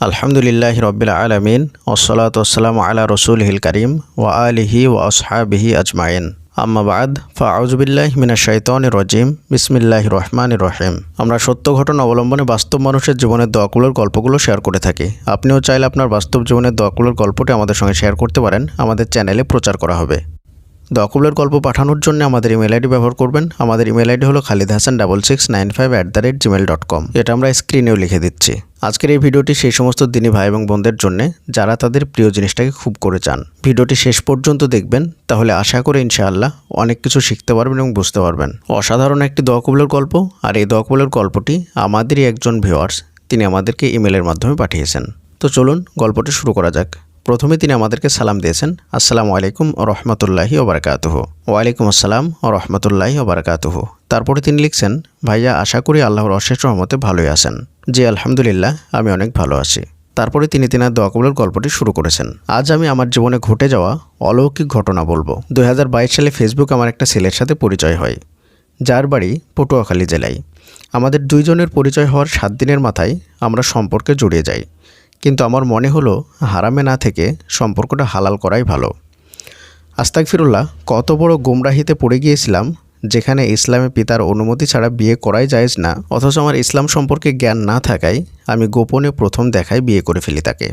আলহামদুলিল্লাহ রবিল আলমিন ওসলাত ওসালাম আলা রসুল হিল করিম ওয়া আলিহি ও আসহাবিহি আজমাইন। আম্মাবাদ ফাউজবিল্লাহ মিনা শৈতন রজিম। বিসমিল্লাহ রহমান রহিম। আমরা সত্য ঘটনা অবলম্বনে বাস্তব মানুষের জীবনের দোয়াগুলোর গল্পগুলো শেয়ার করে থাকি। আপনিও চাইলে আপনার বাস্তব জীবনের দোয়াগুলোর গল্পটি আমাদের সঙ্গে শেয়ার করতে পারেন। আমাদের চ্যানেলে প্রচার করা হবে। দকুলের গল্প পাঠানোর জন্য আমাদের ইমেল আইডি ব্যবহার করবেন। আমাদের ইমেল আইডি হলো Khalid Hasan double six nine five at the rate Gmail dot com এটা আমরা স্ক্রিনেও লিখে দিচ্ছি। আজকের এই ভিডিওটি সেই সমস্ত দিনী ভাই এবং বোনদের জন্য। যারা তাদের প্রিয় জিনিসটাকে খুব করে চান। ভিডিওটি শেষ পর্যন্ত দেখবেন। তাহলে আশা করে ইনশাআল্লাহ অনেক কিছু শিখতে পারবেন এবং বুঝতে পারবেন। অসাধারণ একটি দোয়াকবুলের গল্প। আর এই দোয়াকবুলের গল্পটি আমাদেরই একজন ভিউয়ার্স তিনি আমাদেরকে ইমেলের মাধ্যমে পাঠিয়েছেন। তো চলুন গল্পটি শুরু করা যাক। প্রথমে তিনি আমাদেরকে সালাম দিয়েছেন, আসসালামু আলাইকুম রহমতুল্লাহি ওবরাকাতুহ ওয়ালাইকুম আসসালাম রহমতুল্লাহি ওবরাকাতুহ তারপরে তিনি লিখছেন, ভাইয়া, আশা করি আল্লাহর অশেষ রহমতে ভালোই আছেন। জি, আলহামদুলিল্লাহ, আমি অনেক ভালো আছি। তারপরে তিনি তিনার দোয়া কবুলের গল্পটি শুরু করেছেন। আজ আমি আমার জীবনে ঘটে যাওয়া অলৌকিক ঘটনা বলব। দু হাজার বাইশ সালে ফেসবুক আমার একটা ছেলের সাথে পরিচয় হয়, যার বাড়ি পটুয়াখালী জেলায়। আমাদের দুইজনের পরিচয় হওয়ার সাত দিনের মাথায় আমরা সম্পর্কে জড়িয়ে যাই। কিন্তু আমার মনে হলো হারামে না থেকে সম্পর্কটা হালাল করাই ভালো। আস্তাক ফিরুল্লাহ কত বড় গুমরাহিতে পড়ে গিয়েছিলাম যেখানে ইসলামে পিতার অনুমতি ছাড়া বিয়ে করাই যায়জ না, অথচ আমার ইসলাম সম্পর্কে জ্ঞান না থাকায় আমি গোপনে প্রথম দেখায় বিয়ে করে ফেলি তাকে।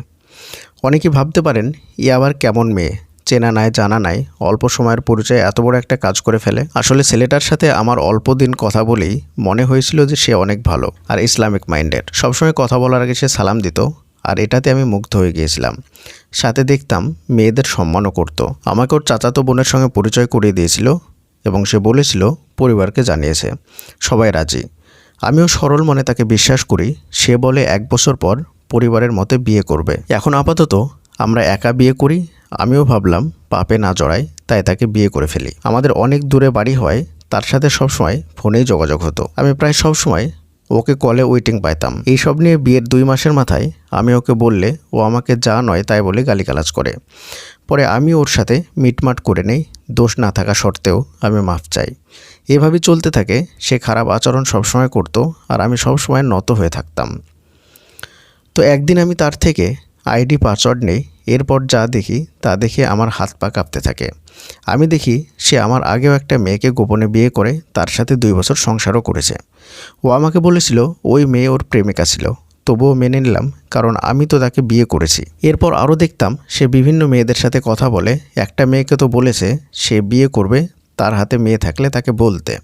অনেকেই ভাবতে পারেন ই আবার কেমন মেয়ে? চেনা নাই, জানা নাই, অল্প সময়ের পরিচয়ে এত বড় একটা কাজ করে ফেলে? আসলে ছেলেটার সাথে আমার অল্প দিন কথা বলেই মনে হয়েছিল যে সে অনেক ভালো আর ইসলামিক মাইন্ডের। সবসময় কথা বলার আগে সে সালাম দিত আর এটাতে আমি মুগ্ধ হয়ে গিয়েছিলাম। সাথে দেখতাম মেয়েদের সম্মানও করত। আমাকে ওর চাচাতো বোনের সঙ্গে পরিচয় করিয়ে দিয়েছিল এবং সে বলেছিল, পরিবারকে জানিয়েছে। সবাই রাজি। আমিও সরল মনে তাকে বিশ্বাস করি, সে বলে এক বছর পর পরিবারের মতে বিয়ে করবে। এখন আপাতত আমরা একা বিয়ে করি, আমিও ভাবলাম পাপে না জড়াই, তাই তাকে বিয়ে করে ফেলি। আমাদের অনেক দূরে বাড়ি হয়, তার সাথে সবসময় ফোনেই যোগাযোগ হতো। আমি প্রায় সবসময় ওকে কলে ওয়েটিং পাইতাম। এইসব নিয়ে বিয়ের দুই মাসের মাথায় আমি ওকে বললে, ও আমাকে যা নয় তাই বলে গালিগালাজ করে। পরে আমি ওর সাথে মিটমাট করে নেই, দোষ না থাকা সত্ত্বেও আমি মাফ চাই। এভাবে চলতে থাকে, সে খারাপ আচরণ সবসময় করতো আর আমি সবসময় নত হয়ে থাকতাম। তো একদিন আমি তার থেকে আইডি পাসওয়ার্ড নেই, এরপর যা দেখি তা দেখে আমার হাত পা কাঁপতে থাকে। আমি দেখি সে আমার আগেও একটা মেয়েকে গোপনে বিয়ে করে তার সাথে দুই বছর সংসারও করেছে। ও আমাকে বলেছিল ওই মেয়ে ওর প্রেমিকা ছিল। তবুও মেনে নিলাম, কারণ আমি তো তাকে বিয়ে করেছি। এরপর আরও দেখতাম সে বিভিন্ন মেয়েদের সাথে কথা বলে, একটা মেয়েকে তো বলেছে সে বিয়ে করবে, তার হাতে মেয়ে থাকলে তাকে বলতে।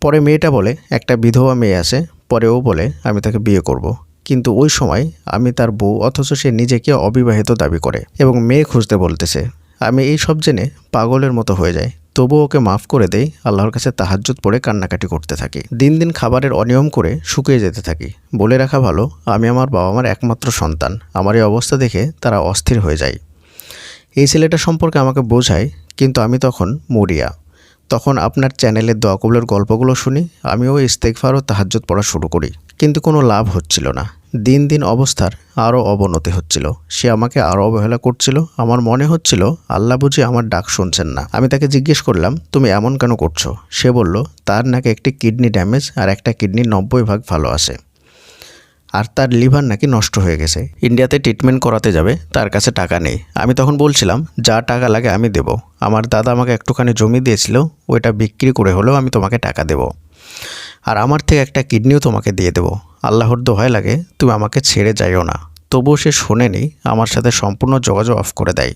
পরে মেয়েটা বলে, একটা বিধবা মেয়ে আছে। পরে ও বলে, আমি তাকে বিয়ে করব। কিন্তু ওই সময় আমি তার বউ, অথচ সে নিজেকে অবিবাহিত দাবি করে এবং মেয়ে খুঁজতে বলতেছে। আমি এই সব জেনে পাগলের মতো হয়ে যাই। তবু ওকে মাফ করে দেই, আল্লাহর কাছে তাহাজ্জুদ পড়ে কান্নাকাটি করতে থাকি। দিন দিন খাবারের অনিয়ম করে শুকিয়ে যেতে থাকি। বলে রাখা ভালো, আমি আমার বাবা মার একমাত্র সন্তান। আমার এই অবস্থা দেখে তারা অস্থির হয়ে যায়। এই ছেলেটা সম্পর্কে আমাকে বোঝায়, কিন্তু আমি তখন মরিয়া। তখন আপনার চ্যানেলের দোয়া গল্পগুলো শুনি, আমিও ইস্তেকফার ও তাহাজ্জুদ পড়া শুরু করি। কিন্তু কোনো লাভ হচ্ছিল না। দিন দিন অবস্থার আরও অবনতি হচ্ছিল। সে আমাকে আরও অবহেলা করছিল। আমার মনে হচ্ছিল, আল্লাহ বুঝি আমার ডাক শুনছেন না। আমি তাকে জিজ্ঞেস করলাম, তুমি এমন কেন করছ? সে বলল, তার নাকি একটি কিডনি ড্যামেজ আর একটা কিডনি নব্বই ভাগ ভালো আছে। আর তার লিভার নাকি নষ্ট হয়ে গেছে। ইন্ডিয়াতে ট্রিটমেন্ট করাতে যাবে, তার কাছে টাকা নেই। আমি তখন বলছিলাম, যা টাকা লাগে আমি দেব। আমার দাদা আমাকে একটুখানি জমি দিয়েছিল, ওইটা বিক্রি করে হলেও আমি তোমাকে টাকা দেব। আর আমার থেকে একটা কিডনিও তোমাকে দিয়ে দেবো। আল্লাহর দোহাই লাগে, তুমি আমাকে ছেড়ে যাইও না। তবুও সে শোনেনি আমার সাথে সম্পূর্ণ যোগাযোগ অফ করে দেয়।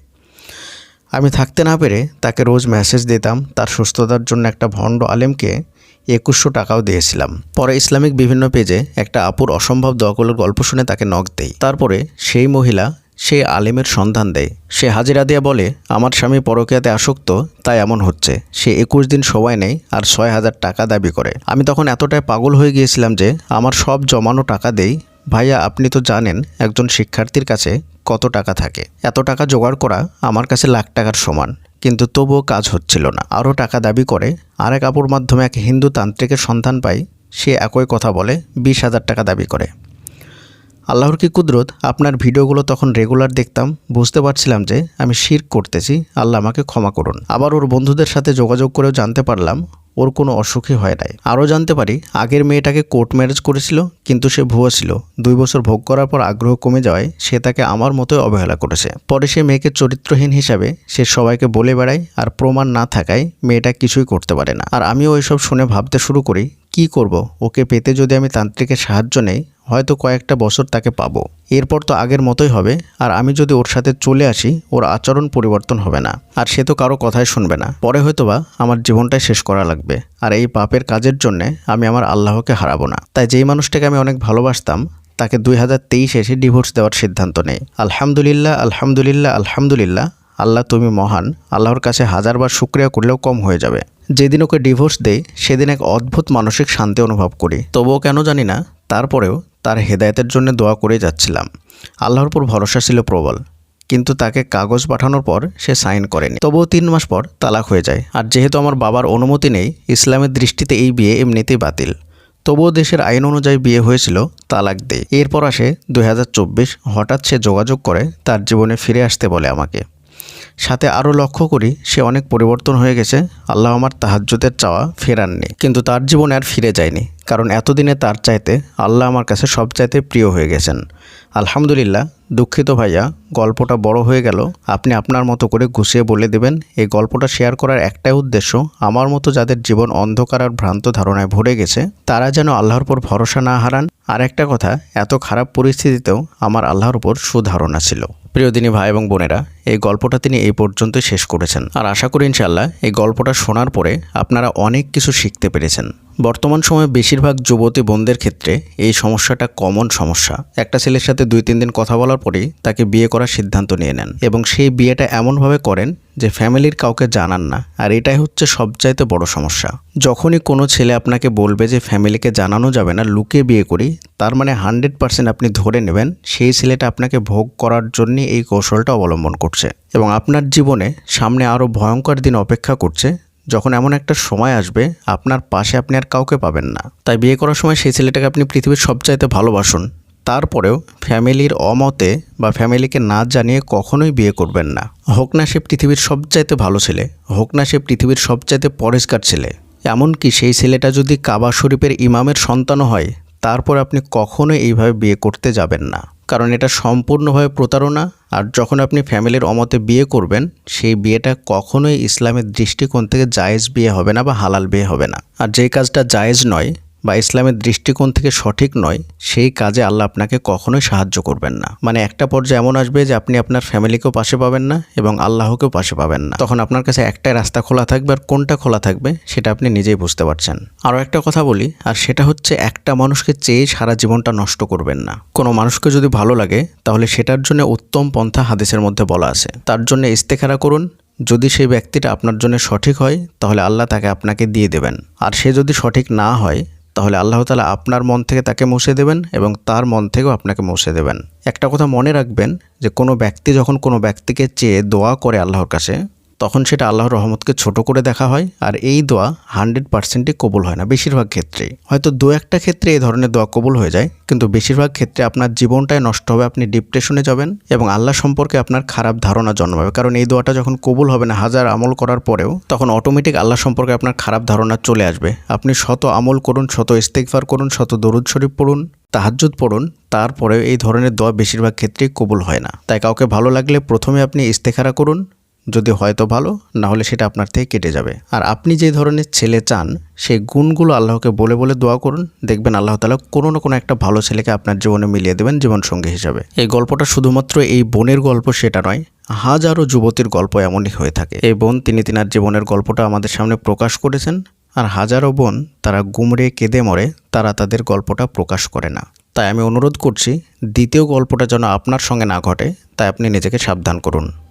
আমি থাকতে না পেরে তাকে রোজ মেসেজ দিতাম, তার সুস্থতার জন্য একটা ভণ্ড আলেমকে একুশশো টাকাও দিয়েছিলাম। পরে ইসলামিক বিভিন্ন পেজে একটা আপুর অসম্ভব দোয়াগুলোর গল্প শুনে তাকে নখ দেই। তারপরে সেই মহিলা সেই আলেমের সন্ধান দেয়। সে হাজিরা দিয়া বলে, আমার স্বামী পরকীয়াতে আসক্ত, তাই এমন হচ্ছে। সে একুশ দিন সময় নেই আর ছয় হাজার টাকা দাবি করে। আমি তখন এতটাই পাগল হয়ে গিয়েছিলাম যে, আমার সব জমানো টাকা দেই। ভাইয়া, আপনি তো জানেন, একজন শিক্ষার্থীর কাছে কত টাকা থাকে। এত টাকা জোগাড় করা আমার কাছে লাখ টাকার সমান। কিন্তু তবুও কাজ হচ্ছিল না। আরও টাকা দাবি করে, আরেক আপুর মাধ্যমে এক হিন্দু তান্ত্রিকের সন্ধান পাই। সে একই কথা বলে, বিশ হাজার টাকা দাবি করে। আল্লাহর কি কুদরত? আপনার ভিডিওগুলো তখন রেগুলার দেখতাম, বুঝতে পারছিলাম যে আমি শির করতেছি, আল্লাহ আমাকে ক্ষমা করুন। আবার ওর বন্ধুদের সাথে যোগাযোগ করেও জানতে পারলাম, ওর কোনো অসুখই হয় নাই। আরও জানতে পারি, আগের মেয়েটাকে কোর্ট ম্যারেজ করেছিল, কিন্তু সে ভুয়া ছিল। দুই বছর ভোগ করার পর আগ্রহ কমে যাওয়ায় সে তাকে আমার মতোই অবহেলা করেছে। পরে সে মেয়েকে চরিত্রহীন হিসাবে সে সবাইকে বলে বেড়ায়, আর প্রমাণ না থাকায় মেয়েটা কিছুই করতে পারে না। আর আমিও ওইসব শুনে ভাবতে শুরু করি কি করব? ওকে পেতে যদি আমি তান্ত্রিকের সাহায্য নেই, হয়তো কয়েকটা বছর তাকে পাবো। এরপর তো আগের মতোই হবে, আর আমি যদি ওর সাথে চলে আসি, ওর আচরণ পরিবর্তন হবে না। আর সে তো কারও কথাই শুনবে না। পরে হয়তোবা আমার জীবনটাই শেষ করা লাগবে, আর এই পাপের কাজের জন্যে আমি আমার আল্লাহকে হারাবো না। তাই যেই মানুষটাকে আমি অনেক ভালোবাসতাম, তাকে দুই হাজার তেইশে এসে ডিভোর্স দেওয়ার সিদ্ধান্ত নেই। আলহামদুলিল্লাহ আলহামদুলিল্লাহ আলহামদুলিল্লাহ। আল্লাহ তুমি মহান, আল্লাহর কাছে হাজারবার শুক্রিয়া করলেও কম হয়ে যাবে। যেদিন ওকে ডিভোর্স দেই, সেদিন এক অদ্ভুত মানসিক শান্তি অনুভব করি। তবুও কেন জানি না, তারপরেও তার হেদায়েতের জন্য দোয়া করে যাচ্ছিলাম। আল্লাহর উপর ভরসা ছিল প্রবল, কিন্তু তাকে কাগজ পাঠানোর পর সে সাইন করেনি। তবুও তিন মাস পর তালাক হয়ে যায়, আর যেহেতু আমার বাবার অনুমতি নেই, ইসলামের দৃষ্টিতে এই বিয়ে এমনিতেই বাতিল। তবুও দেশের আইন অনুযায়ী বিয়ে হয়েছিল, তালাক দেয় এরপর আসে দু হাজার চব্বিশ, হঠাৎ সে যোগাযোগ করে তার জীবনে ফিরে আসতে বলে আমাকে। সাথে আরও লক্ষ্য করি, সে অনেক পরিবর্তন হয়ে গেছে। আল্লাহ আমার তাহাজ্যদের চাওয়া ফেরাননি। কিন্তু তার জীবনে আর ফিরে যায়নি। কারণ এতদিনে তার চাইতে আল্লাহ আমার কাছে সব চাইতে প্রিয় হয়ে গেছেন। আলহামদুলিল্লাহ, দুঃখিত ভাইয়া, গল্পটা বড় হয়ে গেল। আপনি আপনার মতো করে গুছিয়ে বলে দেবেন, এই গল্পটা শেয়ার করার একটাই উদ্দেশ্য, আমার মতো যাদের জীবন অন্ধকার আর ভ্রান্ত ধারণায় ভরে গেছে, তারা যেন আল্লাহর উপর ভরসা না হারান। আর একটা কথা, এত খারাপ পরিস্থিতিতেও আমার আল্লাহর উপর সুধারণা ছিল। প্রিয় দিনী ভাই এবং বোনেরা এই গল্পটা তিনি এই পর্যন্তই শেষ করেছেন। আর আশা করি ইনশাল্লাহ এই গল্পটা শোনার পরে আপনারা অনেক কিছু শিখতে পেরেছেন। বর্তমান সময়ে বেশিরভাগ যুবতী বোনদের ক্ষেত্রে এই সমস্যাটা কমন সমস্যা। একটা ছেলের সাথে দুই, তিন দিন কথা বলার পরেই তাকে বিয়ে করার সিদ্ধান্ত নিয়ে নেন এবং সেই বিয়েটা এমনভাবে করেন যে ফ্যামিলির কাউকে জানান না। আর এটাই হচ্ছে সবচাইতে বড় সমস্যা। যখনই কোনো ছেলে আপনাকে বলবে যে ফ্যামিলিকে জানানো যাবে না লুকে বিয়ে করি, তার মানে হান্ড্রেড পার্সেন্ট আপনি ধরে নেবেন সেই ছেলেটা আপনাকে ভোগ করার জন্যই এই কৌশলটা অবলম্বন করছে। এবং আপনার জীবনে সামনে আরও ভয়ঙ্কর দিন অপেক্ষা করছে, যখন এমন একটা সময় আসবে, আপনার পাশে আপনি আর কাউকে পাবেন না। তাই বিয়ে করার সময় সেই ছেলেটাকে আপনি পৃথিবীর সবচাইতে ভালোবাসুন। তারপরেও ফ্যামিলির অমতে বা ফ্যামিলিকে না জানিয়ে কখনোই বিয়ে করবেন না। হোক না সে পৃথিবীর সবচাইতে ভালো ছেলে, হোক না সে পৃথিবীর সবচাইতে পরিষ্কার ছেলে, এমনকি সেই ছেলেটা যদি কাবা শরীফের ইমামের সন্তানও হয়, তারপর আপনি কখনোই এইভাবে বিয়ে করতে যাবেন না। কারণ এটা সম্পূর্ণভাবে প্রতারণা। আর যখন আপনি ফ্যামিলির অমতে বিয়ে করবেন, সেই বিয়েটা কখনোই ইসলামের দৃষ্টিকোণ থেকে জায়েজ বিয়ে হবে না বা হালাল বিয়ে হবে না। আর যে কাজটা জায়েজ নয় বা ইসলামের দৃষ্টিকোণ থেকে সঠিক নয়, সেই কাজে আল্লাহ আপনাকে কখনোই সাহায্য করবেন না। মানে একটা পর্যায়ে এমন আসবে যে আপনি আপনার ফ্যামিলিকেও পাশে পাবেন না এবং আল্লাহকেও পাশে পাবেন না। তখন আপনার কাছে একটাই রাস্তা খোলা থাকবে আর কোনটা খোলা থাকবে সেটা আপনি নিজেই বুঝতে পারছেন। আরও একটা কথা বলি, আর সেটা হচ্ছে একটা মানুষকে চেয়ে সারা জীবনটা নষ্ট করবেন না। কোনো মানুষকে যদি ভালো লাগে, তাহলে সেটার জন্য উত্তম পন্থা হাদিসের মধ্যে বলা আছে। তার জন্য ইস্তেখারা করুন। যদি সেই ব্যক্তিটা আপনার জন্য সঠিক হয়, তাহলে আল্লাহ তাকে আপনাকে দিয়ে দেবেন। আর সে যদি সঠিক না হয় তাহলে আল্লাহ তালা আপনার মন থেকে তাকে মুছে দেবেন এবং তার মন থেকেও আপনাকে মুছে দেবেন। একটা কথা মনে রাখবেন যে কোনো ব্যক্তি যখন কোনো ব্যক্তিকে চেয়ে দোয়া করে আল্লাহর কাছে তখন সেটা আল্লাহর রহমতকে ছোট করে দেখা হয় আর এই দোয়া হান্ড্রেড পার্সেন্টই কবুল হয় না বেশিরভাগ ক্ষেত্রেই। হয়তো দু একটা ক্ষেত্রে এই ধরনের দোয়া কবুল হয়ে যায়, কিন্তু বেশিরভাগ ক্ষেত্রে আপনার জীবনটাই নষ্ট হবে, আপনি ডিপ্রেশনে যাবেন এবং আল্লাহ সম্পর্কে আপনার খারাপ ধারণা জন্মাবে। কারণ এই দোয়াটা যখন কবুল হবে না, হাজার আমল করার পরেও তখন অটোমেটিক আল্লাহ সম্পর্কে আপনার খারাপ ধারণা চলে আসবে। আপনি শত আমল করুন, শত ইস্তেকফার করুন, শত দরুদ শরীফ পড়ুন, তাহাজ্জুদ পড়ুন, তারপরেও এই ধরনের দোয়া বেশিরভাগ ক্ষেত্রেই কবুল হয় না। তাই কাউকে ভালো লাগলে প্রথমে আপনি ইস্তেখারা করুন যদি হয়তো ভালো না হলে সেটা আপনার থেকে কেটে যাবে। আর আপনি যে ধরনের ছেলে চান সেই গুণগুলো আল্লাহকে বলে বলে দোয়া করুন। দেখবেন আল্লাহ তালা কোনো না কোনো একটা ভালো ছেলেকে আপনার জীবনে মিলিয়ে দেবেন জীবনসঙ্গী হিসাবে। এই গল্পটা শুধুমাত্র এই বোনের গল্প সেটা নয়, হাজারো যুবতীর গল্প এমনই হয়ে থাকে। এই বোন তিনি তিনার জীবনের গল্পটা আমাদের সামনে প্রকাশ করেছেন, আর হাজারো বোন তারা গুমড়ে কেঁদে মরে, তারা তাদের গল্পটা প্রকাশ করে না। তাই আমি অনুরোধ করছি, দ্বিতীয় গল্পটা যেন আপনার সঙ্গে না ঘটে, তাই আপনি নিজেকে সাবধান করুন।